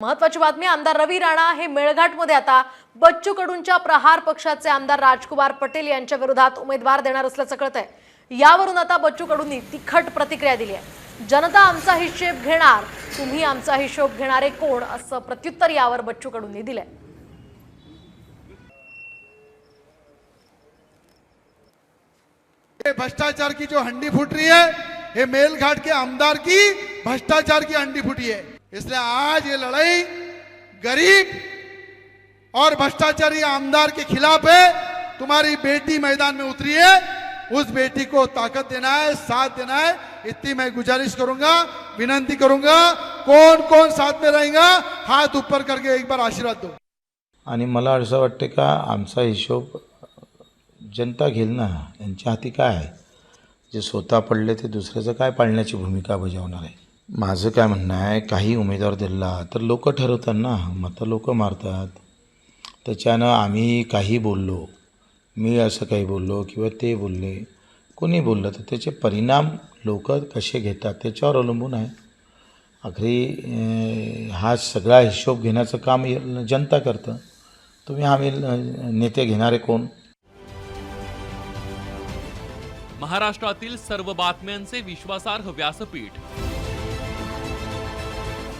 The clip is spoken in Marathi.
महत्वाची बातमी आमदार रवी राणा हे मेळघाटमध्ये आता. बच्चू कडूंच्या प्रहार पक्षाचे आमदार राजकुमार पटेल यांच्या विरोधात उमेदवार देणार असल्याचं कळत आहे यावरून आता बच्चू कडूंनी तिखट प्रतिक्रिया दिली आहे. जनता आमचा हिशेब घेणार तुम्ही आमचा हिशोब घेणारे कोण असं प्रत्युत्तर यावर बच्चू कडूंनी दिलंय भ्रष्टाचार की जो हंडी फूट रही है ये मेलघाट के आमदार की भ्रष्टाचार की हंडी फूटी है। इसलिए आज ये लड़ाई गरीब और भ्रष्टाचारी आमदार के खिलाफ है। तुम्हारी बेटी मैदान में उतरी है। उस बेटी को ताकत देना है साथ देना है। इतनी मैं गुजारिश करूंगा विनंती करूंगा कौन कौन साथ में रहेगा हाथ ऊपर करके एक बार आशीर्वाद दो। आणि मला असं वाटतं का आमचा हिशोब जनता घेईल ना यांच्या हाती काय आहे? जे स्वतः पडले ते दुसऱ्याचं काय पाळण्याची भूमिका बजावणार आहे? माझं काय म्हणणं आहे काही उमेदवार दिला तर लोक ठरवतात ना मतं लोक मारतात. त्याच्यानं आम्ही काही बोललो मी असं काही बोललो किंवा ते बोलले कोणी बोललं तर त्याचे परिणाम लोक कसे घेतात त्याच्यावर अवलंबून आहे. आखरी हा सगळा हिशोब घेण्याचं काम जनता करतं. तुम्ही आम्ही नेते घेणारे कोण? महाराष्ट्रातील सर्व बातम्यांचे विश्वासार्ह व्यासपीठ.